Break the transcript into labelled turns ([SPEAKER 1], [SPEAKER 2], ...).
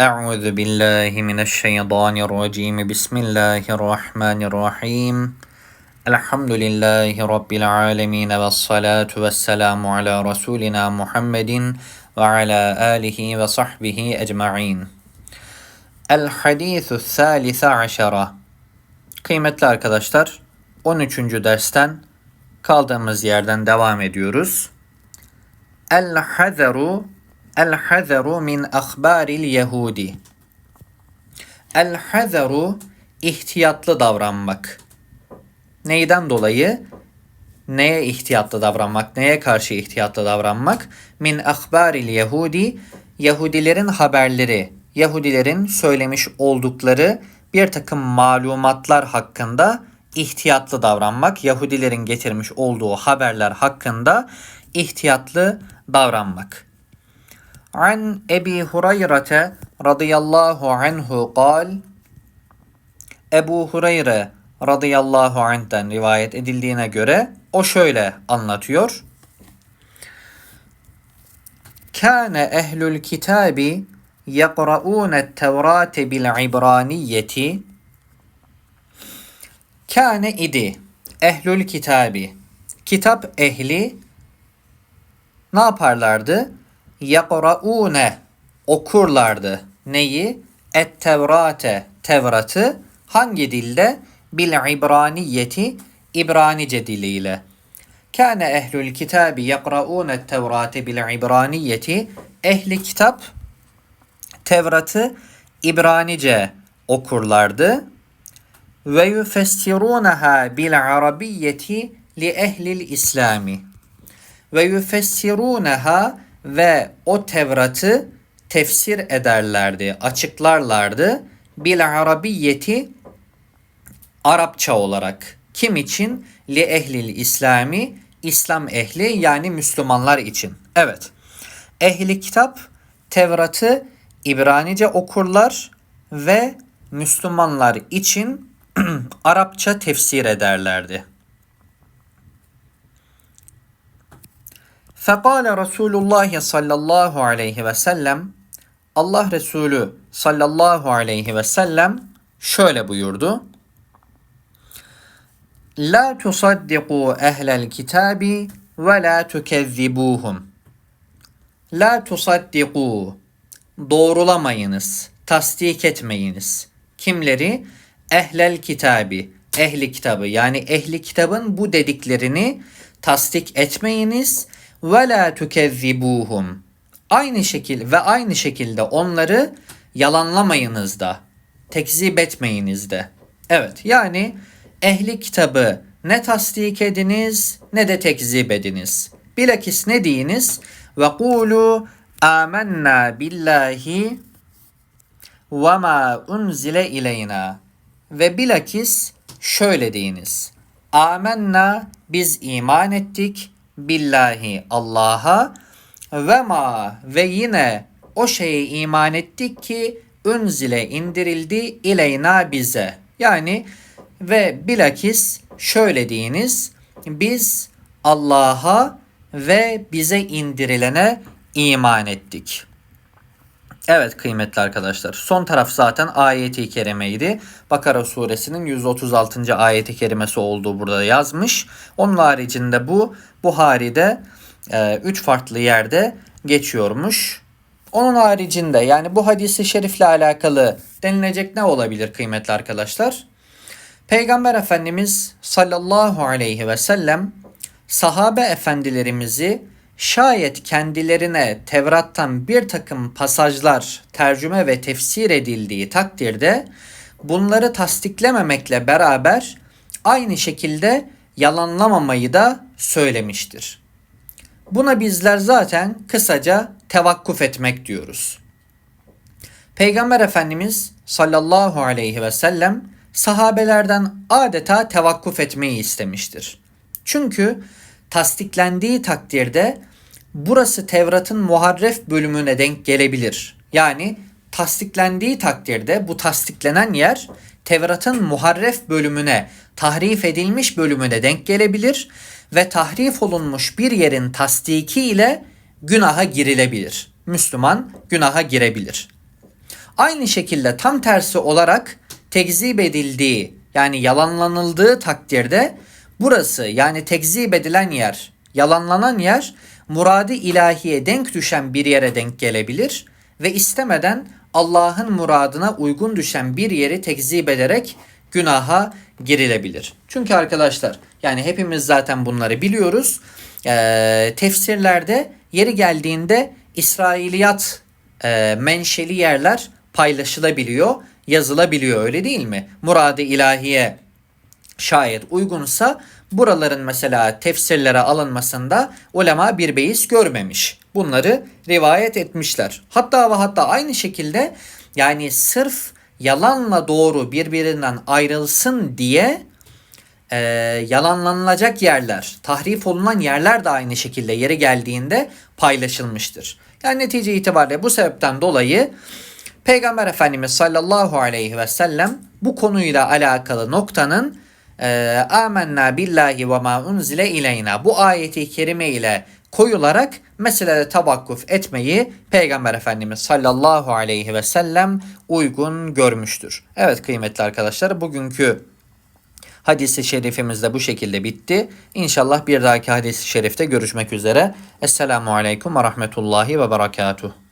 [SPEAKER 1] أعوذ بالله من الشيطان الرجيم بسم الله الرحمن الرحيم الحمد لله رب العالمين والصلاة والسلام على رسولنا محمد وعلى آله وصحبه أجمعين الحديث الثالث عشرة Kıymetli arkadaşlar 13. dersten kaldığımız yerden devam ediyoruz. El-hazeru El-hazeru min ahbaril yehudi. El-hazeru ihtiyatlı davranmak. Neyden dolayı? Neye ihtiyatlı davranmak? Neye karşı ihtiyatlı davranmak? Min ahbaril yehudi. Yahudilerin haberleri, Yahudilerin söylemiş oldukları bir takım malumatlar hakkında ihtiyatlı davranmak, Yahudilerin getirmiş olduğu haberler hakkında ihtiyatlı davranmak. An Ebi Hureyre radıyallahu anhu kal Ebu Hureyre radıyallahu anh'ten rivayet edildiğine göre o şöyle anlatıyor. Kâne ehlül kitabi yekra'ûne tevrate bil ibraniyeti Kâne idi ehlül kitabi kitap ehli ne yaparlardı? Yakraune okurlardı. Neyi? Et Tevrate Tevrat'ı hangi dilde? Bil ibraniyeti İbranice diliyle. Kâne ehlül kitabi yakraune Tevrate bil ibraniyeti ehli kitap Tevrat'ı İbranice okurlardı ve yufessirunaha bil arabiyyeti li ehlil İslami ve yufessirunaha ve o Tevrat'ı tefsir ederlerdi, açıklarlardı. Bil arabiyeti Arapça olarak. Kim için? Li ehlil İslami, İslam ehli yani Müslümanlar için. Evet. Ehli kitap Tevrat'ı İbranice okurlar ve Müslümanlar için Arapça tefsir ederlerdi. Fekale Resulullah sallallahu aleyhi ve sellem Allah Resulü sallallahu aleyhi ve sellem şöyle buyurdu. La tusaddiqu ehlel kitabi ve la tukezzibuhum. La tusaddiqu doğrulamayınız, tasdik etmeyiniz. Kimleri? Ehlel kitabi, ehli kitabı yani ehli kitabın bu dediklerini tasdik etmeyiniz ve la tukezzibuhum. Aynı şekil ve aynı şekilde onları yalanlamayınız da, tekzip etmeyiniz de. Evet yani ehli kitabı ne tasdik ediniz ne de tekzip ediniz. Bilakis ne deyiniz? Ve kulu amennâ billahi ve ma unzile ileyna. Ve bilakis şöyle deyiniz. Amennâ biz iman ettik billahi Allah'a ve ma ve yine o şeye iman ettik ki unzile indirildi ileyna bize. Yani ve bilakis şöyle deyiniz biz Allah'a ve bize indirilene iman ettik. Evet kıymetli arkadaşlar. Son taraf zaten ayeti kerimeydi. Bakara suresinin 136. ayeti kerimesi olduğu burada yazmış. Onun haricinde bu Buhari'de 3 e, farklı yerde geçiyormuş. Onun haricinde yani bu hadisi şerifle alakalı denilecek ne olabilir kıymetli arkadaşlar? Peygamber Efendimiz sallallahu aleyhi ve sellem sahabe efendilerimizi Şayet kendilerine Tevrat'tan bir takım pasajlar tercüme ve tefsir edildiği takdirde bunları tasdiklememekle beraber aynı şekilde yalanlamamayı da söylemiştir. Buna bizler zaten kısaca tevakkuf etmek diyoruz. Peygamber Efendimiz sallallahu aleyhi ve sellem sahabelerden adeta tevakkuf etmeyi istemiştir. Çünkü tasdiklendiği takdirde burası Tevrat'ın muharref bölümüne denk gelebilir. Yani tasdiklendiği takdirde bu tasdiklenen yer Tevrat'ın muharref bölümüne, tahrif edilmiş bölümüne denk gelebilir ve tahrif olunmuş bir yerin tasdiki ile günaha girilebilir. Müslüman günaha girebilir. Aynı şekilde tam tersi olarak tekzip edildiği yani yalanlanıldığı takdirde burası yani tekzip edilen yer, yalanlanan yer muradi ilahiye denk düşen bir yere denk gelebilir ve istemeden Allah'ın muradına uygun düşen bir yeri tekzip ederek günaha girilebilir. Çünkü arkadaşlar yani hepimiz zaten bunları biliyoruz. Ee, tefsirlerde yeri geldiğinde İsrailiyat e, menşeli yerler paylaşılabiliyor, yazılabiliyor öyle değil mi? Murad-ı ilahiye şayet uygunsa buraların mesela tefsirlere alınmasında ulema bir beis görmemiş. Bunları rivayet etmişler. Hatta ve hatta aynı şekilde yani sırf yalanla doğru birbirinden ayrılsın diye e, yalanlanılacak yerler, tahrif olunan yerler de aynı şekilde yeri geldiğinde paylaşılmıştır. Yani netice itibariyle bu sebepten dolayı Peygamber Efendimiz sallallahu aleyhi ve sellem bu konuyla alakalı noktanın e, amenna billahi ve ma unzile ileyna bu ayeti kerime ile koyularak meselede tabakkuf etmeyi Peygamber Efendimiz sallallahu aleyhi ve sellem uygun görmüştür. Evet kıymetli arkadaşlar bugünkü hadisi şerifimiz de bu şekilde bitti. İnşallah bir dahaki hadisi şerifte görüşmek üzere. Esselamu aleyküm ve rahmetullahi ve berekatuhu.